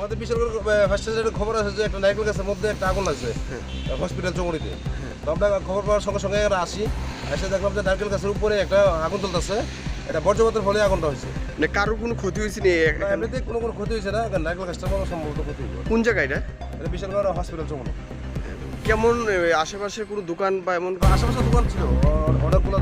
আমাদের বিশাল ফার্স্ট খবর আছে যে একটা নারকেল গাছের মধ্যে একটা আগুন আছে হ্যাঁ। হসপিটাল চৌমুড়িতে। তো আমরা খবর পাওয়ার সঙ্গে সঙ্গে আমরা আসি এসে দেখলাম যে নারকেল গাছের উপরে একটা আগুন চলতেছে এটা বজ্রপাতের ফলে আগুনটা হয়েছে। মানে কারোর কোনো ক্ষতি হয়েছে নি? না, এমনিতে কোনো কোনো ক্ষতি হয়েছে না নারকেল গাছটা কোনো সম্ভবত ক্ষতি হয়েছে কোন জায়গায় এটা? এটা বিশালগড় হসপিটাল চৌমুড়ি। কেমন আশেপাশে কোনো দোকান বা এমন আশেপাশে দোকান ছিল অনেকগুলো